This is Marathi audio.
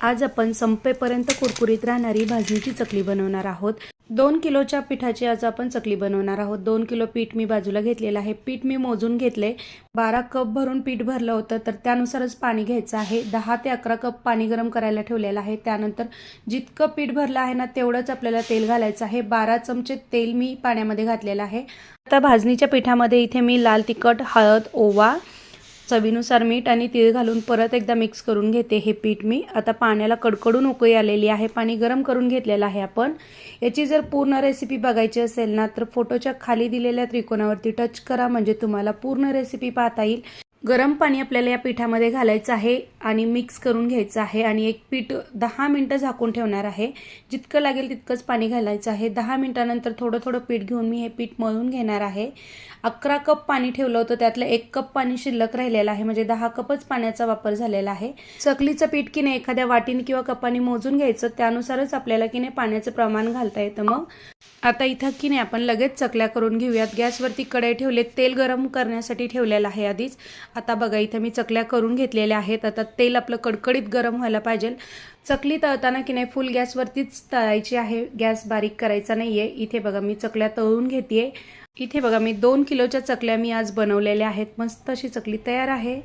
आज आपण संपेपर्यंत कुरकुरीत राहणारी भाजणीची चकली बनवणार आहोत. दोन किलोच्या पिठाची आज आपण चकली बनवणार आहोत. दोन किलो पीठ मी बाजूला घेतलेलं आहे. पीठ मी मोजून घेतले. बारा कप भरून पीठ भरलं होतं तर त्यानुसारच पाणी घ्यायचं आहे. दहा ते अकरा कप पाणी गरम करायला ठेवलेलं आहे. त्यानंतर जितकं पीठ भरलं आहे ना तेवढंच आपल्याला तेल घालायचं आहे. बारा चमचे तेल मी पाण्यामध्ये घातलेलं आहे. आता भाजणीच्या पिठामध्ये इथे मी लाल तिखट हळद ओवा चवीनुसार मीठ आणि तीळ घालून परत एकदा मिक्स करून घेते हे पीठ मी. आता पाण्याला कडकडून उकळी आलेली आहे. पाणी गरम करून घेतलेलं आहे आपण. याची जर पूर्ण रेसिपी बघायची असेल ना तर फोटोच्या खाली दिलेल्या त्रिकोणावरती टच करा म्हणजे तुम्हाला पूर्ण रेसिपी पाहता येईल. गरम पाणी आपल्याला या पिठामध्ये घालायचं आहे आणि मिक्स करून घ्यायचं आहे आणि एक पीठ दहा मिनटं झाकून ठेवणार आहे. जितकं लागेल तितकंच पाणी घालायचं आहे. दहा मिनटानंतर थोडं थोडं पीठ घेऊन मी हे पीठ मळून घेणार आहे. अकरा कप पाणी ठेवलं होतं त्यातलं एक कप पाणी शिल्लक राहिलेलं आहे म्हणजे दहा कपच पाण्याचा वापर झालेला आहे. चकलीचं पीठ की नाही एखाद्या वाटीने किंवा कपाने मोजून घ्यायचं त्यानुसारच आपल्याला की नाही पाण्याचं प्रमाण घालता येतं मग. आता इथं की नाही आपण लगेच चकल्या करून घेऊयात. गॅसवरती कढई ठेवले तेल गरम करण्यासाठी ठेवलेलं आहे आधीच. आता बघा इथं मी चकल्या करून घेतलेल्या आहेत. आता तेल आपलं कडकडीत गरम व्हायला पाहिजे. चकली तळताना की नाही फुल गॅसवरतीच तळायची आहे. गॅस बारीक करायचा नाही आहे इथे बघा मी चकल्या तळून घेते इथे बघा मी दोन किलोच्या चकल्या मी आज बनवलेल्या आहेत. मस्त अशी चकली तयार आहे.